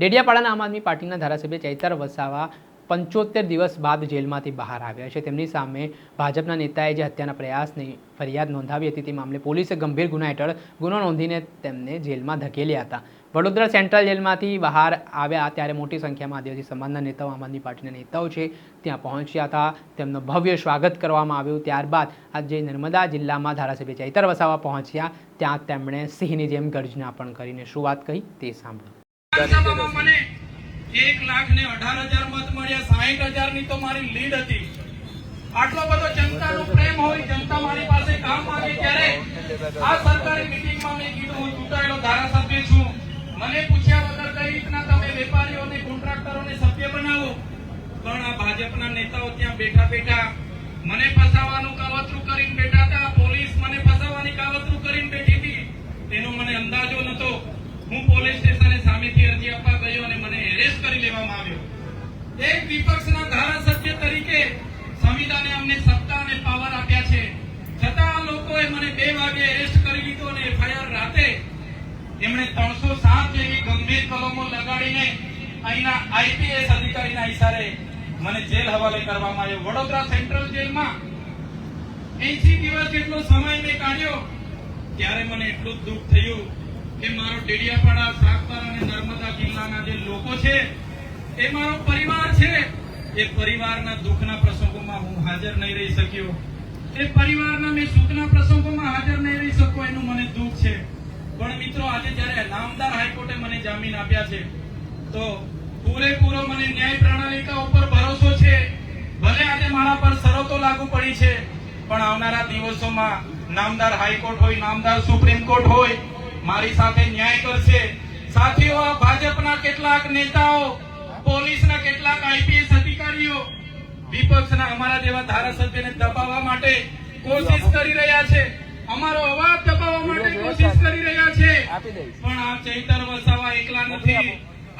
ડેડિયાપાડાના આમ આદમી પાર્ટીના ધારાસભ્ય ચૈતર વસાવા પંચોતેર દિવસ બાદ જેલમાંથી બહાર આવ્યા છે. તેમની સામે ભાજપના નેતાએ જે હત્યાના પ્રયાસની ફરિયાદ નોંધાવી હતી તે મામલે પોલીસે ગંભીર ગુના હેઠળ ગુનો નોંધીને તેમને જેલમાં ધકેલ્યા હતા. વડોદરા સેન્ટ્રલ જેલમાંથી બહાર આવ્યા ત્યારે મોટી સંખ્યામાં આદિવાસી સમાજના નેતાઓ, આમ આદમી પાર્ટીના નેતાઓ છે, ત્યાં પહોંચ્યા હતા. તેમનું ભવ્ય સ્વાગત કરવામાં આવ્યું. ત્યારબાદ આજે નર્મદા જિલ્લામાં ધારાસભ્ય ચૈતર વસાવા પહોંચ્યા. ત્યાં તેમણે સિંહની જેમ ગર્જના પણ કરીને શું વાત કહી તે સાંભળો. બનાવો? પણ આ ભાજપના નેતાઓ ત્યાં બેઠા બેઠા મને ફસાવાનું કાવતરું કરીને મને ફસાવાની કાવતરું કરીને તેનો મને અંદાજો નતો હું પોલીસ સ્ટેશને સામેથી અરજી આપવા ગયો અને મને એરેસ્ટ કરી લેવામાં આવ્યો. એક વિપક્ષના ધારાસભ્ય તરીકે સંવિધાને અમને સત્તા અને પાવર આપ્યા છે. છતાં આ લોકોએ મને બે વાગે એરેસ્ટ કરી લીધો અને એફઆઈઆર રાતે એમણે ત્રણસો સાત જેવી ગંભીર કલમો લગાડીને અહીંના આઈપીએસ અધિકારીના ઈશારે મને જેલ હવાલે કરવામાં આવ્યો. વડોદરા સેન્ટ્રલ જેલમાં એસી દિવસ જેટલો સમય મેં કાઢ્યો, ત્યારે મને એટલું જ દુઃખ થયું કે મારો ડેડિયાપાડા સાગબાર અને નર્મદા જિલ્લાના જે લોકો છે, એ મારો પરિવાર છે. એ પરિવારના દુઃખના પ્રસંગોમાં હું હાજર નહીં રહી શક્યો. એ પરિવારના મેં સુખના પ્રસંગોમાં હાજર નહીં રહી શકો એનું મને દુઃખ છે. પણ મિત્રો, આજે જ્યારે નામદાર હાઈકોર્ટે મને જામીન આપ્યા છે, તો પૂરેપૂરો મને ન્યાય પ્રણાલિકા ઉપર ભરોસો છે. ભલે આજે મારા પર શરતો લાગુ પડી છે, પણ આવનારા દિવસોમાં નામદાર હાઈકોર્ટ હોય, નામદાર સુપ્રીમ કોર્ટ હોય મારી સાથે ન્યાય કરશે. સાથીઓ આ ભાજપના કેટલાક નેતાઓ પોલીસના કેટલાક આઈપીએસ અધિકારીઓ વિપક્ષના અમારા જેવા ધારાસભ્યને દબાવવા માટે કોશિશ કરી રહ્યા છે. અમારો અવાજ દબાવવા માટે કોશિશ કરી રહ્યા છે. પણ આ ચૈતર વસાવા એકલા નથી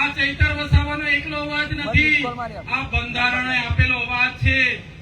આ ચૈતર વસાવાનો એકલો અવાજ નથી. આ બંધારણે આપેલો અવાજ છે.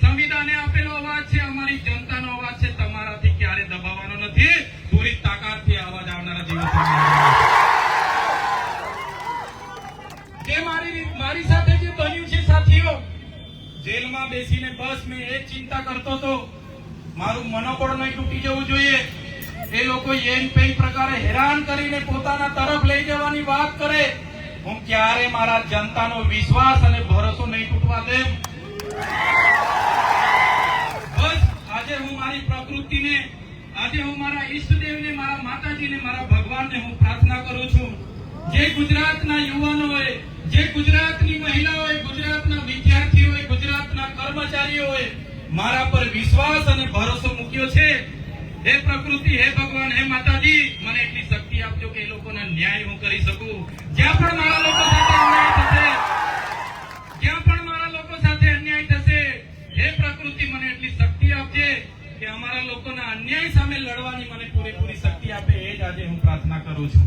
સંવિધાને આપેલો અવાજ છે. અમારી જનતાનો અવાજ છે. તમારાથી વાત કરે. હું ક્યારે મારા જનતાનો વિશ્વાસ અને ભરોસો નહીં તૂટવા દે? આજે હું મારી પ્રકૃતિને, આજે હું મારા ઈષ્ટદેવને, મારા માતાજીને, મારા ભગવાનને હું પ્રાર્થના કરું છું ગુજરાતના યુવાનોએ જે ગુજરાતની મહિલાઓએ ગુજરાતના વિદ્યાર્થીઓએ ગુજરાતના કર્મચારીઓએ મારા પર વિશ્વાસ અને ભરોસો મૂક્યો છે. હે પ્રકૃતિ, હે ભગવાન, હે માતાજી, મને એટલી શક્તિ આપજો કે એ લોકોને ન્યાય હું કરી શકું. જ્યાં પણ મારા લોકો સાથે અન્યાય થશે, જ્યાં પણ મારા લોકો સાથે અન્યાય થશે, હે પ્રકૃતિ, મને એટલી શક્તિ આપજે કે અમારા લોકોના અન્યાય સામે લડવાની મને પૂરેપૂરી શક્તિ આપે, એ જ આજે હું પ્રાર્થના કરું છું.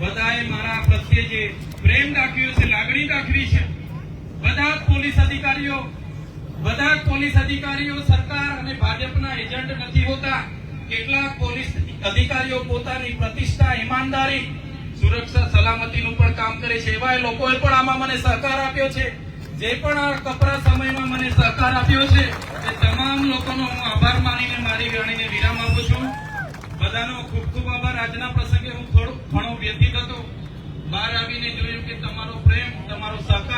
બધાએ મારા પ્રત્યે જે પ્રેમ દાખવ્યો છે, લાગણી દાખવી છે, બધા પોલીસ અધિકારીઓ, બધા પોલીસ અધિકારીઓ, સરકાર અને ભાજપના એજન્ટ નથી હોતા. કેટલાક પોલીસ અધિકારીઓ પોતાની પ્રતિષ્ઠા, ઈમાનદારી, સુરક્ષા, સલામતીનું પણ કામ કરે છે. એવા લોકોએ પણ આમાં મને સહકાર આપ્યો છે. જે પણ આ કપરા સમયમાં મને સહકાર આપ્યો છે તે તમામ લોકોનો હું આભાર માનીને મારી વાણીને વિરામ આપું છું બધાનો ખૂબ ખૂબ આભાર આજના પ્રસંગે હું થોડો ઘણો વ્યથિત હતો બહાર આવીને જોયું કે તમારો પ્રેમ તમારો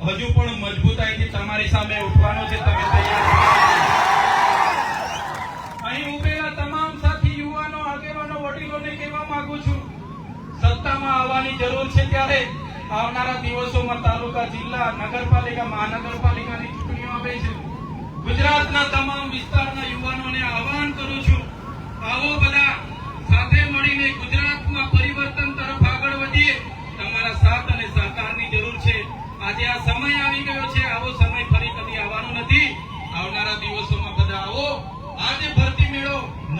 હજુ પણ મજબૂતાઈથી તમારી સામે ઉઠવાનો છે, તમે તૈયાર અહીં ઉભેલા તમામ સાથી, યુવાનો, આગેવાનો, વડીલોને કહેવા માંગુ છું, સત્તામાં આવવાની જરૂર છે ત્યારે આવનારા દિવસોમાં તાલુકા, જિલ્લા, નગરપાલિકા, મહાનગરપાલિકાની ચૂંટણીઓ આવે છે. ગુજરાતના તમામ વિસ્તારના યુવાનોને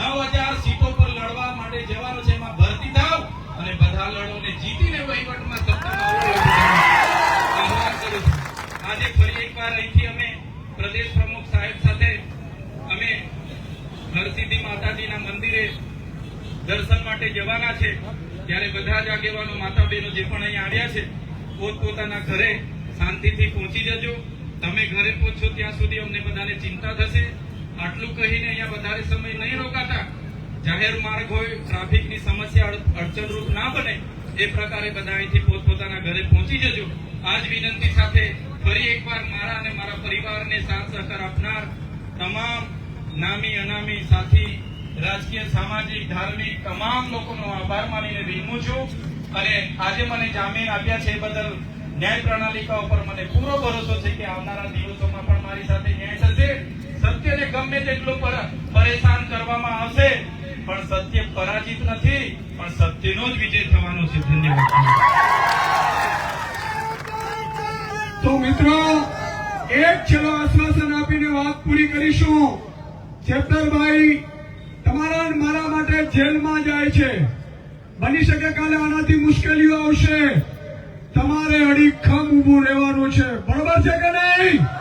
નવ સીટો પર લડવા માટે જવાનો છે. એમાં ભરતી થાવ અને બધા લડો અને જીતીને વહીવટમાં સત્તામાં કરું આજે ફરી એકવાર અહીંથી અમે પ્રદેશ પ્રમુખ સાહેબ સાથે અમે હરસિદ્ધિ માતાજીના મંદિરે દર્શન માટે જવાના છે. ત્યારે બધા જ આગેવાનો માતા બહેનો જે પણ અહીં આવ્યા છે, પોતપોતાના ઘરે શાંતિથી પહોંચી જજો. તમે ઘરે પહોંચો ત્યાં સુધી અમને બધાને ચિંતા થશે. આટલું કહીને અહીંયા વધારે સમય નહીં રોકાતા. જાહેર માર્ગ હોય, ટ્રાફિકની સમસ્યા અડચણરૂપ ના બને, એ પ્રકારે બધા અહીંથી પોતપોતાના ઘરે પહોંચી જજો. આ જ વિનંતી સાથે ફરી એકવાર મારા અને મારા પરિવારને સાથ સહકાર આપનાર તમામ નામી, અનામી સાથી, રાજકીય, સામાજિક, ધાર્મિક તમામ લોકોનો આભાર માનીને વિનમું છું. અને આજે મને જામીન આપ્યા છે બદલ ન્યાય પ્રણાલિકા ઉપર મને પૂરો ભરોસો છે કે આવનારા દિવસોમાં પણ મારી સાથે ન્યાય થશે. સત્યને ગમે તેટલું પરેશાન કરવામાં આવશે. પરાજિત નથી, પણ સત્યનો જ વિજય થવાનો છે. ધન્યવાદ. તો મિત્રો, એક છેલ્લો આશ્વાસન આપીને વાત પૂરી કરીશું. ચેપ્ટરભાઈ તમારા મારા માટે જેલમાં જાય છે. બની શકે કાલે આનાથી મુશ્કેલીઓ આવશે. તમારે અડીખમ ઊભું રહેવાનું છે. બરોબર છે કે નહીં?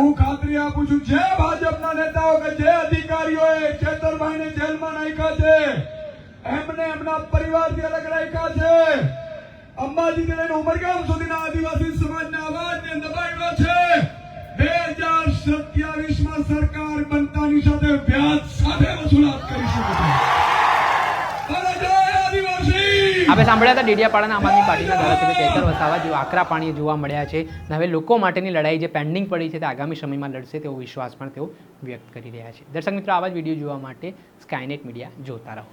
હું ખાતરી આપું છું, જે ભાજપના નેતાઓ કે જે અધિકારીઓએ ચેતરભાઈને જેલમાં નાખ્યા છે, એમને એમના પરિવારથી અલગ રાખ્યા છે. અંબાજીથી લઈને ઉમરગામ સુધીના આદિવાસી સમાજના અવાજને દબાવ્યો છે. બે હજાર સત્યાવીસમાં સરકાર બનતાની સાથે વ્યાજ સાથે વસૂલાત કરીશું બોલો જય આદિવાસી આપણે સાંભળ્યા હતા ડેડિયાપાડાના આમ આદમી પાર્ટીના ધારાસભ્ય ચૈતર વસાવા જેઓ આકરા પાણીએ જોવા મળ્યા છે. અને હવે લોકો માટેની લડાઈ જે પેન્ડિંગ પડી છે તે આગામી સમયમાં લડશે તેવો વિશ્વાસ પણ તેઓ વ્યક્ત કરી રહ્યા છે. દર્શક મિત્રો, આવા જ વીડિયો જોવા માટે સ્કાયનેટ મીડિયા જોતા રહો.